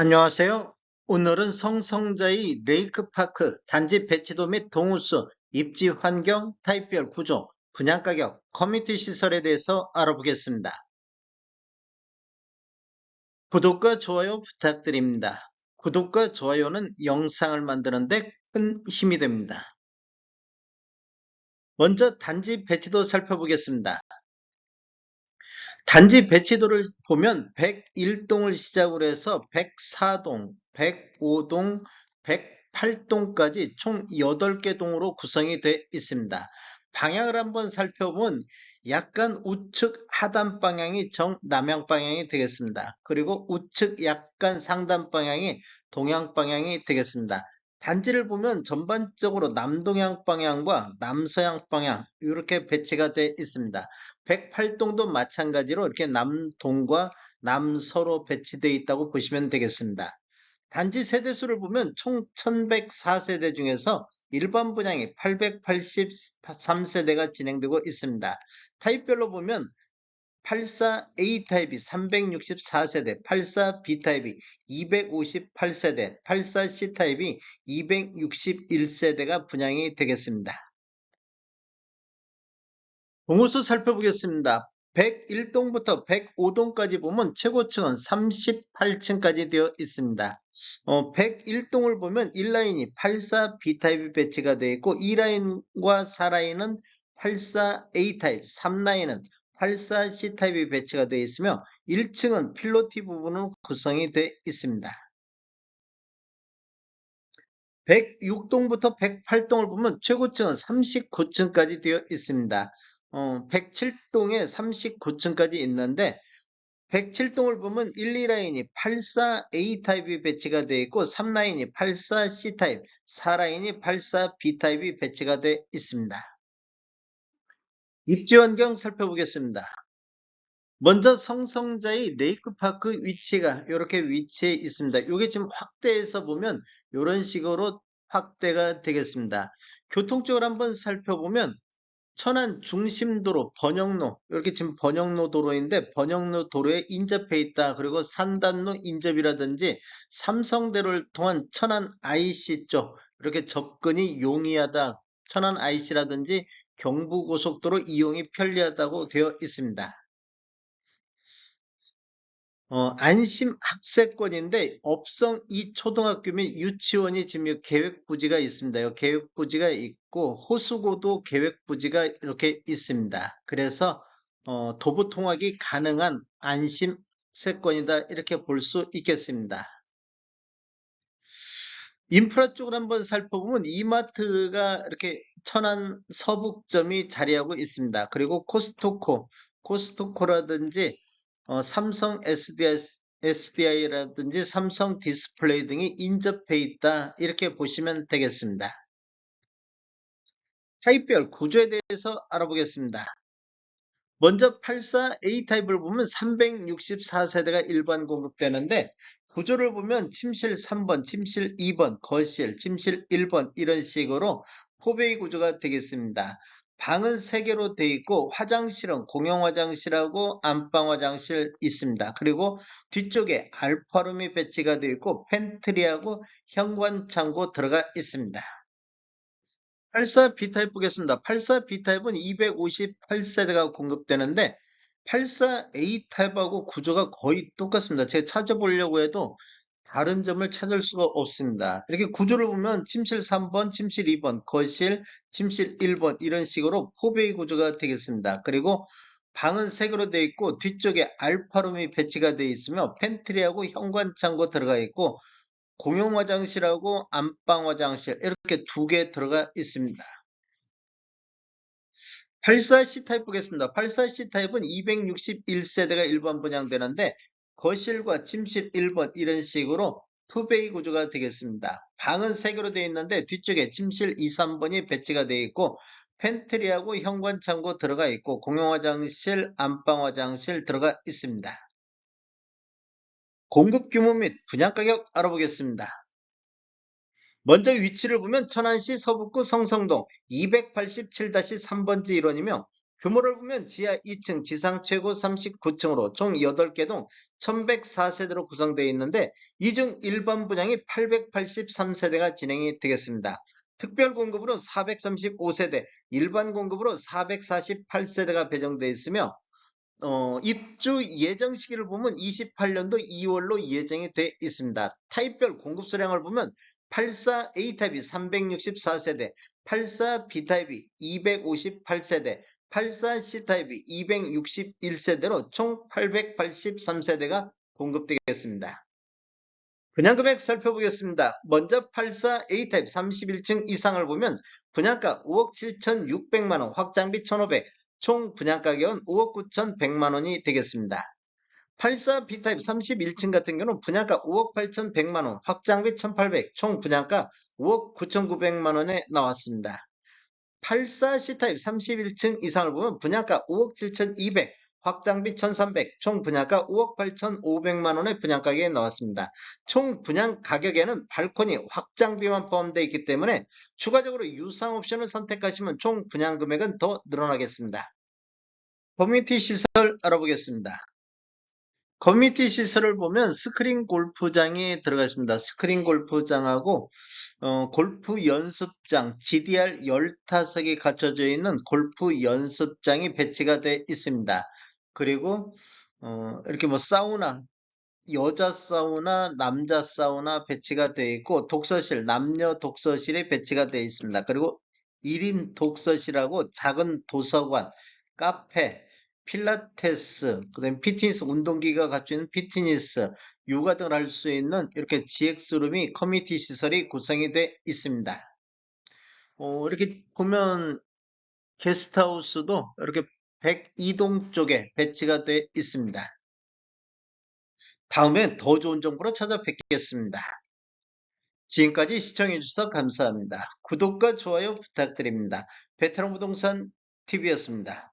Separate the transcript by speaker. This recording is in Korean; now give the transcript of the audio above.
Speaker 1: 안녕하세요. 오늘은 성성자의 레이크파크 단지 배치도 및 동호수, 입지 환경, 타입별 구조, 분양가격, 커뮤니티 시설에 대해서 알아보겠습니다. 구독과 좋아요 부탁드립니다. 구독과 좋아요는 영상을 만드는데 큰 힘이 됩니다. 먼저 단지 배치도 살펴보겠습니다. 단지 배치도를 보면 101동을 시작으로 해서 104동, 105동, 108동까지 총 8개 동으로 구성이 되어 있습니다. 방향을 한번 살펴보면 약간 우측 하단 방향이 정남향 방향이 되겠습니다. 그리고 우측 약간 상단 방향이 동양 방향이 되겠습니다. 단지를 보면 전반적으로 남동향 방향과 남서양 방향 이렇게 배치가 되어 있습니다. 108동도 마찬가지로 이렇게 남동과 남서로 배치되어 있다고 보시면 되겠습니다. 단지 세대수를 보면 총 1104세대 중에서 일반 분양이 883세대가 진행되고 있습니다. 타입별로 보면 84A 타입이 364세대, 84B 타입이 258세대, 84C 타입이 261세대가 분양이 되겠습니다. 동호수 살펴보겠습니다. 101동부터 105동까지 보면 최고층은 38층까지 되어 있습니다. 어, 101동을 보면 1라인이 84B 타입이 배치가 되어 있고 2라인과 4라인은 84A 타입, 3라인은 84C 타입이 배치가 되어 있으며 1층은 필로티 부분으로 구성이 되어 있습니다. 106동부터 108동을 보면 최고층은 39층까지 되어 있습니다. 어, 107동에 39층까지 있는데 107동을 보면 1, 2라인이 84A 타입이 배치가 되어 있고 3라인이 84C 타입, 4라인이 84B 타입이 배치가 되어 있습니다. 입지 환경 살펴보겠습니다. 먼저 성성자의 레이크파크 위치가 이렇게 위치해 있습니다. 이게 지금 확대해서 보면 이런 식으로 확대가 되겠습니다. 교통적으로 한번 살펴보면 천안 중심도로 번영로 이렇게 지금 번영로 도로인데 번영로 도로에 인접해 있다. 그리고 산단로 인접이라든지 삼성대로를 통한 천안 IC 쪽 이렇게 접근이 용이하다. 천안 IC라든지 경부고속도로 이용이 편리하다고 되어 있습니다. 어, 안심 학세권인데 업성 이 초등학교 및 유치원이 지금 계획 부지가 있습니다. 요 계획 부지가 있고 호수고도 계획 부지가 이렇게 있습니다. 그래서 어, 도보 통학이 가능한 안심 세권이다 이렇게 볼 수 있겠습니다. 인프라 쪽을 한번 살펴보면 이마트가 이렇게 천안 서북점이 자리하고 있습니다. 그리고 코스토코, 코스토코라든지 어, 삼성 SDI, SDI라든지 삼성 디스플레이 등이 인접해 있다. 이렇게 보시면 되겠습니다. 타입별 구조에 대해서 알아보겠습니다. 먼저 84A 타입을 보면 364세대가 일반 공급되는데 구조를 보면 침실 3번, 침실 2번, 거실, 침실 1번 이런 식으로 포베이 구조가 되겠습니다. 방은 3개로 되어 있고 화장실은 공용 화장실하고 안방 화장실 있습니다. 그리고 뒤쪽에 알파룸이 배치가 되어 있고 팬트리하고 현관 창고 들어가 있습니다. 84B 타입 보겠습니다. 84B 타입은 258세대가 공급되는데 84A 타입하고 구조가 거의 똑같습니다. 제가 찾아보려고 해도 다른 점을 찾을 수가 없습니다. 이렇게 구조를 보면 침실 3번, 침실 2번, 거실, 침실 1번 이런 식으로 포베이 구조가 되겠습니다. 그리고 방은 3개로 되어 있고 뒤쪽에 알파룸이 배치가 되어 있으며 팬트리하고 현관 창고 들어가 있고 공용 화장실하고 안방 화장실 이렇게 두 개 들어가 있습니다. 84C 타입 보겠습니다. 84C 타입은 261세대가 일반 분양되는데 거실과 침실 1번 이런 식으로 투베이 구조가 되겠습니다. 방은 3개로 되어 있는데 뒤쪽에 침실 2, 3번이 배치가 되어 있고 팬트리하고 현관 창고 들어가 있고 공용 화장실, 안방 화장실 들어가 있습니다. 공급 규모 및 분양 가격 알아보겠습니다. 먼저 위치를 보면 천안시 서북구 성성동 287-3번지 1원이며 규모를 보면 지하 2층, 지상 최고 39층으로 총 8개 동 1104세대로 구성되어 있는데 이 중 일반 분양이 883세대가 진행이 되겠습니다. 특별 공급으로 435세대, 일반 공급으로 448세대가 배정되어 있으며 어, 입주 예정 시기를 보면 28년도 2월로 예정이 돼 있습니다. 타입별 공급 수량을 보면 84 A타입이 364세대, 84 B타입이 258세대, 84 C타입이 261세대로 총 883세대가 공급되겠습니다. 분양금액 살펴보겠습니다. 먼저 84 A타입 31층 이상을 보면 분양가 5억 7,600만원, 확장비 1,500, 총 분양가격은 5억 9,100만원이 되겠습니다. 84 B타입 31층 같은 경우는 분양가 5억 8,100만원, 확장비 1,800, 총 분양가 5억 9,900만원에 나왔습니다. 84 C타입 31층 이상을 보면 분양가 5억 7,200, 확장비 1,300, 총 분양가 5억 8,500만원의 분양가격에 나왔습니다. 총 분양 가격에는 발코니 확장비만 포함되어 있기 때문에 추가적으로 유상 옵션을 선택하시면 총 분양 금액은 더 늘어나겠습니다. 커뮤니티 시설 알아보겠습니다. 커뮤니티 시설을 보면 스크린 골프장이 들어가 있습니다. 스크린 골프장하고 어, 골프 연습장 GDR 15석이 갖춰져 있는 골프 연습장이 배치가 되어 있습니다. 그리고 어, 이렇게 뭐 사우나 여자 사우나, 남자 사우나 배치가 되어 있고 독서실, 남녀 독서실이 배치가 되어 있습니다. 그리고 1인 독서실하고 작은 도서관, 카페, 필라테스, 그다음 피트니스 운동기가 갖춰 있는 피트니스, 요가 등을 할 수 있는 이렇게 GX룸이 커뮤니티 시설이 구성이 되어 있습니다. 어, 이렇게 보면 게스트하우스도 이렇게 102동 쪽에 배치가 되어 있습니다. 다음에 더 좋은 정보로 찾아뵙겠습니다. 지금까지 시청해주셔서 감사합니다. 구독과 좋아요 부탁드립니다. 베테랑 부동산 TV였습니다.